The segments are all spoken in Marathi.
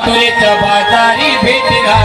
मथुरेत बाजारी भेटला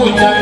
Muchas